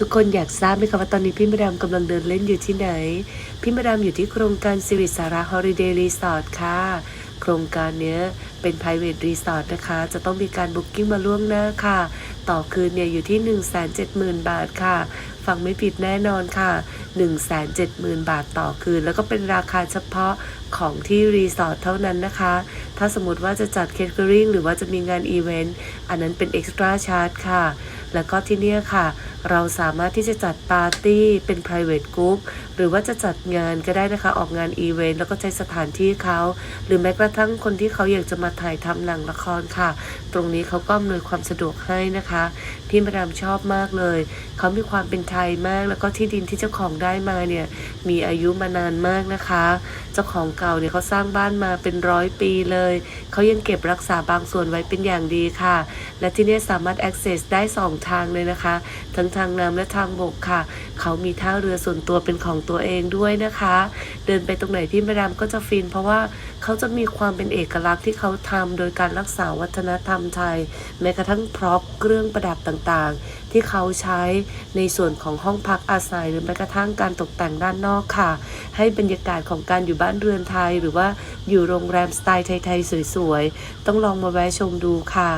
ทุกคนอยากทราบไหมคะว่าตอนนี้พี่มาดามกำลังเดินเล่นอยู่ที่ไหน พี่มาดามอยู่ที่โครงการสิริสาระฮอลิเดย์รีสอร์ทค่ะ โครงการเนี้ยเป็น private resort นะคะ จะต้องมีการบุ๊กิ้งมาล่วงหน้าค่ะ ต่อคืนเนี่ยอยู่ที่ 170,000 บาทค่ะ ฟังไม่ผิดแน่นอนค่ะ 170,000 บาทต่อคืน แล้วก็เป็นราคาเฉพาะของที่รีสอร์ทเท่านั้นนะคะถ้าสมมติว่าจะจัดเคเ r อริงหรือว่าจะมีงานอีเวนต์อันนั้นเป็น extra charge ค่ะ แล้วก็ที่นี่ค่ะ เราสามารถที่จะจัดปาร์ตี้เป็น private group หรือว่าจะจัดงานก็ได้นะคะออกงานอีเวนต์แล้วก็ใช้สถานที่เขา หรือแม้กระทั่งคนที่เขาอยากจะมาถ่ายทำหนังละครค่ะ ตรงนี้เขาก็อำนวยความสะดวกให้นะคะพี่มาดามชอบมากเลย เขามีความเป็นไทยมาก แล้วก็ที่ดินที่เจ้าของได้มาเนี่ยมีอายุมานานมากนะคะ เจ้าของเก่าเนี่ยเขาสร้างบ้านมาเป็นร้อยปีเลย เขายังเก็บรักษาบางส่วนไว้เป็นอย่างดีค่ะ และที่นี่สามารถ access ได้สองทางเลยนะคะ ทั้งทางน้ำและทางบกค่ะ เขามีท่าเรือส่วนตัวเป็นของตัวเองด้วยนะคะ เดินไปตรงไหนพี่มาดามก็จะฟิน เพราะว่าเขาจะมีความเป็นเอกลักษณ์ที่เขาทำโดยการรักษาวัฒนธรรมไทย แม้กระทั่งพร็อพเครื่องประดับต่างๆ ที่เขาใช้ในส่วนของห้องพักอาศัยหรือแม้กระทั่งการตกแต่งด้านนอกค่ะ ให้บรรยากาศของการอยู่บ้านเรือนไทย หรือว่าอยู่โรงแรมสไตล์ไทยๆสวยๆ ต้องลองมาแวะชมดูค่ะ